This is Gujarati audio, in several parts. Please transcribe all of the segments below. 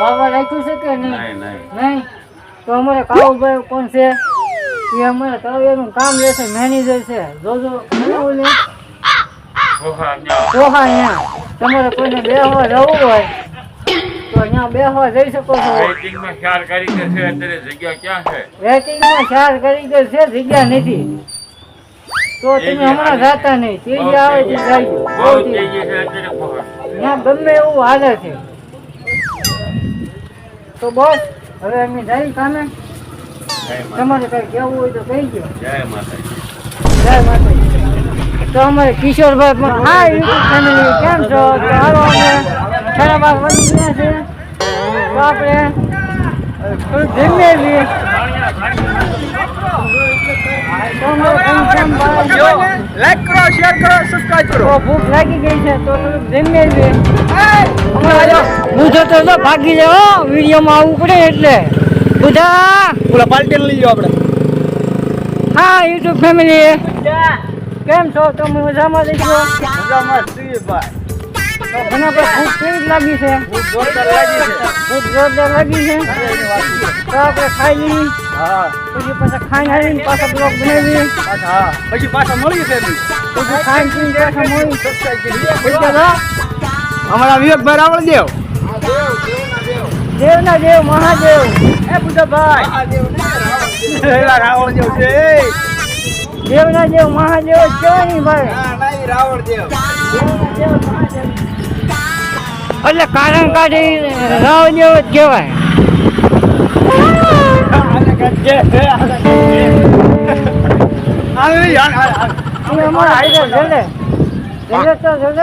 વાવા રાખ્યું છે કે નહીં? નહીં તો અમારે કાળુભાઈ કોણ છે? એ અમારે તળિયાનું કામ લેશે મેનેજર છે. જોજો બોલે. સોહા અહીંયા. તમારે કોઈને બેહવા જવું હોય તો અહીંયા બેહવા જઈ શકો છો. વેઇટિંગમાં ચાર કારીગર છે અત્યારે જગ્યા ક્યાં છે? વેટિંગમાં ચાર કારીગર છે જગ્યા નથી. તો તમે હમણાં જાતા નહીં. તેજી આવે તે જાય. બહુ તેજી છે અત્યારે ત્યાં ગમે એવું હાલે છે. તો બસ હવે અમે જઈ કામે તમારે કઈ કહેવું હોય તો કહી ગયો જય માતાજી. જય માતાજી. તો અમારે કિશોરભાઈ પણ હા યુટ્યુબ ફેમિલી કેમ છો? હાલો અમે ખરાબ વધી ગયા છે. તો આપણે ધીમે લાઈક કરો શેર કરો સબસ્ક્રાઇબ કરો. ભૂખ લાગી ગઈ છે તો લઈએ અમારે હું જોતો તો ભાગી જાઓ વિડીયોમાં આવવું પડે એટલે. બધા. ઓલા પાલટી લઈ જાઓ આપણે. હા યુટ્યુબ ફેમિલી કેમ છો? તમે મજામાં દેખો મજામાં છીએ ભાઈ. તો પર ભૂખ કેવી લાગી છે? ખૂબ જોરદાર લાગી છે. જોરદાર લાગી. તો આપણે ખાઈ લઈએ. હા. પછી પાછા ખાઈને આવીને પાછા બ્લોક બનાવી. હા. પછી પાછા મળી છે પછી ખાઈને પીને પાછા મળી. સબસ્ક્રાઇબ કરી અમારા વિવેકભાઈ રાવળ દેવ દેવના દેવ મહાદેવ. એ બુદ્ધભાઈ ભાઈ રાવણ દેવ છે દેવના દેવ મહાદેવ નહીં ભાઈ રાવણ દેવ દેવ એટલે કારણ કાઢી રાવ દેવ જ કહેવાય.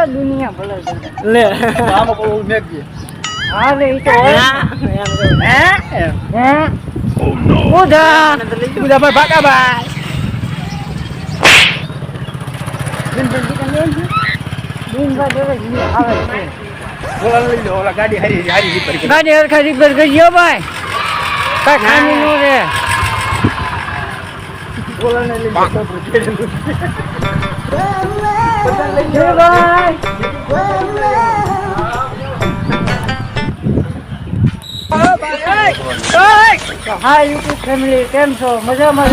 દુનિયા ભલે લે. હા લે ઈ તો હે? હે ઉધા ઓલા લઈ લો ઓલા ગાડી હારી હારી રિપેર ગાડી હરખા રિપેર કરજો ભાઈ કઈ ખામી નો ફેમિલી કેમ છો? મજામાં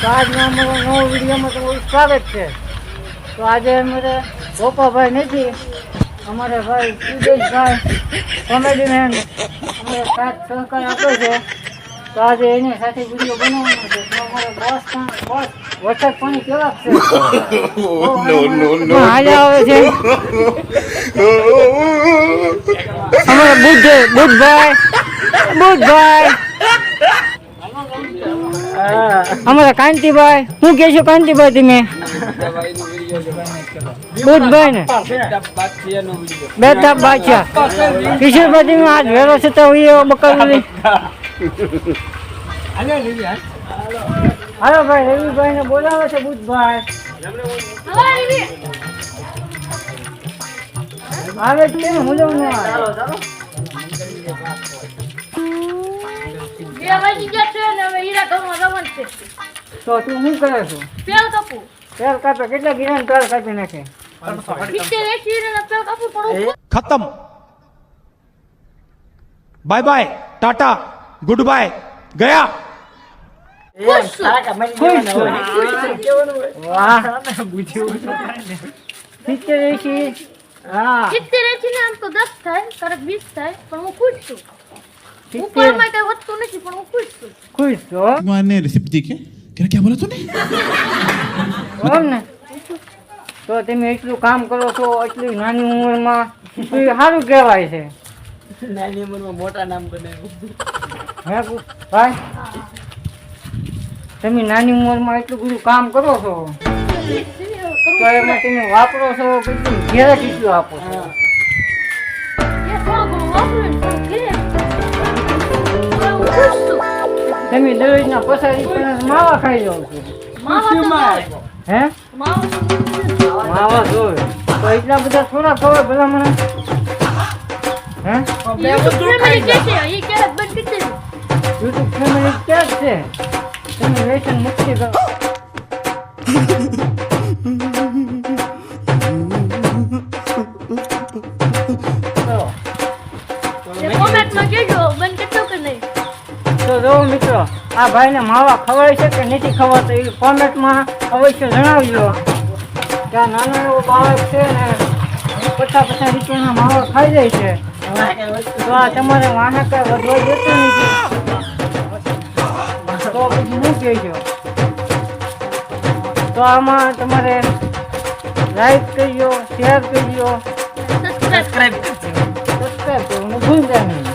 તો આજના અમારો નવો વિડીયોમાં તમારું સ્વાગત છે. તો આજે અમારે ગોપાભાઈ નથી અમારે ભાઈ સુદેશભાઈ કોમેડીમેન અમારે સાથ સહકાર આપ્યો છે. તો આજે એની સાથે વીડિયો બનાવવાનો છે. તો અમારે બોસ પણ બોસ વરસાદ પાણી કેવા છે? હાજા આવે છે. અમારે બુદ્ધ બુદ્ધભાઈ બુદ્ધભાઈ અમારા કાંતિભાઈ, હું કે છું, કાંતિભાઈ તમે? બુદ્ધભાઈ ને? બેતા બાદશાહ કિશોરભાઈ, તમે આજ વેરો છે તો એ બકરી હાલો ભાઈ, રવિભાઈ બોલાવે છે બુધભાઈ આવે કેમ હું જાઉં ના? તો તું શું કરે છો? પેલ કપુ. પેલ કાપે કેટલા ગીરાને પેલ કાપી નાખે? ખતમ. Bye bye tata good bye ગયા. હા. દસ થાય તરફ વીસ થાય પણ હું ખુશ છું. ઉપરમાં ને. તો તમે એટલું કામ કરો છો એટલી નાની ઉંમરમાં. સારું કહેવાય છે. નાની તમે નાની ઉંમરમાં એટલું બધું કામ કરો છો. તો એમાં તમે વાપરો છો કેટલું ઘેરા કેટલું આપો છો. તમે દરરોજના પસારી પણ માવા ખાઈ જાવ છો. હે? માવા જોવે તો એટલા બધા થોડા ખબર ભલા મને? હે? બંધ. યુટ્યુબ ફેમિલી ક્યાં છે? તમે વ્યસન મુક્તિ કરો તો જો મિત્રો આ ભાઈને માવા ખવાય છે કે નથી ખવાતો એ કોમેન્ટમાં અવશ્ય જણાવજો. કે આ નાનો એવો બાળક છે ને પચાસ પચાસ રૂપિયાના માવા ખાઈ જાય છે. તો આ તમારે વાહક વધવા દેતું નથી. તો પછી શું કહેજો? તો આમાં તમારે લાઈક કરજો શેર કરજો. સબસ્ક્રાઇબ સબસ્ક્રાઈબ કરવાનું ભૂલતા નહીં